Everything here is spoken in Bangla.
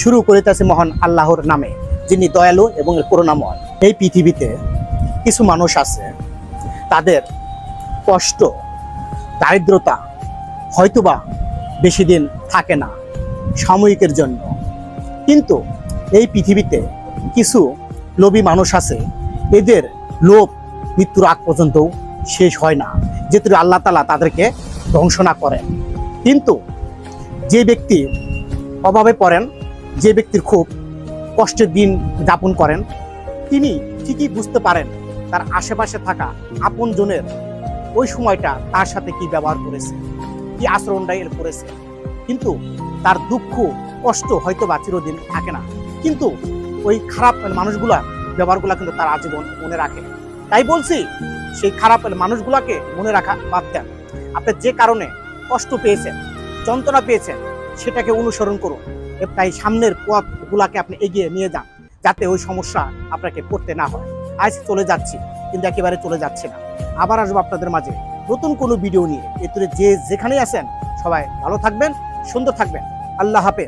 শুরু করিতেছে মহান আল্লাহর নামে, যিনি দয়ালু এবং করুণাময়। এই পৃথিবীতে কিছু মানুষ আছে, তাদের কষ্ট, দারিদ্রতা হয়তোবা বেশি দিন থাকে না সাময়িকের জন্য। কিন্তু এই পৃথিবীতে কিছু লোভী মানুষ আছে, এদের লোভ মৃত্যুর আগ পর্যন্তও শেষ হয় না, যেহেতু আল্লাহ তালা তাদেরকে ধ্বংস না করেন। কিন্তু যে ব্যক্তি অভাবে পড়েন যে ব্যক্তির খুব কষ্টের দিন যাপন করেন, তিনি ঠিকই বুঝতে পারেন তার আশেপাশে থাকা আপনজনের ওই সময়টা তার সাথে কি ব্যবহার করেছে, কি আচরণটাই করেছে। কিন্তু তার দুঃখ, কষ্ট হয়তো বা চিরদিন থাকে না। কিন্তু ওই খারাপ মানুষগুলা ব্যবহারগুলা কিন্তু তার আজীবন মনে রাখে। তাই বলছি, সেই খারাপ মানুষগুলাকে মনে রাখা বাদ দেন। আপনি যে কারণে কষ্ট পেয়েছেন, যন্ত্রণা পেয়েছেন সেটাকে অনুসরণ করুন। তাই সামনের পথগুলাকে আপনি এগিয়ে নিয়ে যান, যাতে ওই সমস্যা আপনাকে পড়তে না হয়। আজ চলে যাচ্ছি, কিন্তু একেবারে চলে যাচ্ছে না। আবার আসব আপনাদের মাঝে নতুন কোনো ভিডিও নিয়ে। এতে যে যেখানেই আছেন, সবাই ভালো থাকবেন, সুন্দর থাকবেন। আল্লাহ হাফেজ।